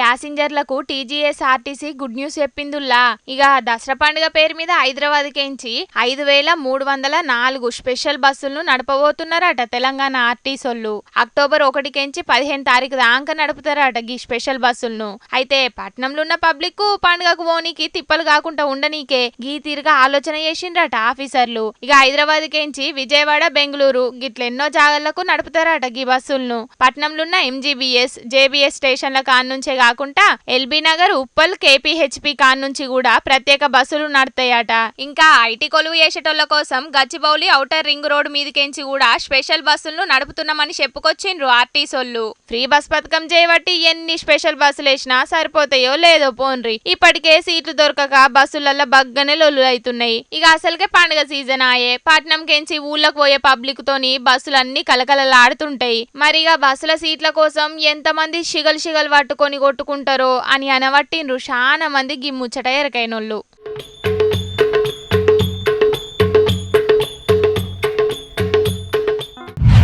ప్యాసింజర్లకు TGS RTC good news చెప్పిందుల్లా. ఇక దసరా పండుగ పేరు మీద హైదరాబాద్ కెంచి ఐదు వేల మూడు వందల నాలుగు స్పెషల్ బస్సులను నడపబోతున్నారట తెలంగాణ ఆర్టీసోళ్ళు. అక్టోబర్ ఒకటికెంచి పదిహేను తారీఖు దాకా నడుపుతారట గీ స్పెషల్ బస్సులను. అయితే పట్నంలో ఉన్న పబ్లిక్కు పండుగకు పోనీకి తిప్పలు కాకుండా ఉండనీకే గీ తీరుగా ఆలోచన చేసిండ్రట ఆఫీసర్లు. ఇక హైదరాబాద్ కెంచి విజయవాడ బెంగళూరు గిట్లెన్నో జాగాలకు నడుపుతారట గీ బస్సులను. పట్నంలో ఉన్న ఎంజీబీఎస్ జేబీఎస్ స్టేషన్ల కాన్నుంచే కాకుండా ఎల్బీ నగర్ ఉప్పల్ కేపీహెచ్పి కాన్ నుంచి కూడా ప్రత్యేక బస్సులు నడతాయట. ఇంకా ఐటీ కొలువు చేసేటోళ్ళ కోసం గచ్చిబౌలి ఔటర్ రింగ్ రోడ్ మీదకెంచి కూడా స్పెషల్ బస్సులను నడుపుతున్నామని చెప్పుకొచ్చిండ్రు ఆర్టీసోళ్ళు. ఫ్రీ బస్ పథకం చేయబట్టి ఎన్ని స్పెషల్ బస్సులు వేసినా సరిపోతాయో లేదో పోన్రి. ఇప్పటికే సీట్లు దొరకక బస్సులలో బగ్గనే లొల్లు అవుతున్నాయి ఇక అసలుకే పండుగ సీజన్ ఆయే. పట్నం కెంచి ఊళ్ళకు పోయే పబ్లిక్ తోని బస్సులన్నీ కలకలలాడుతుంటాయి మరిగా బస్సుల సీట్ల కోసం ఎంతమంది షిగల్ షిగల్ పట్టుకొని కొట్టుకుంటారో అని అనవట్టిండ్రు. చాలా మంది గిమ్ముచ్చట ఎరకైనోళ్ళు.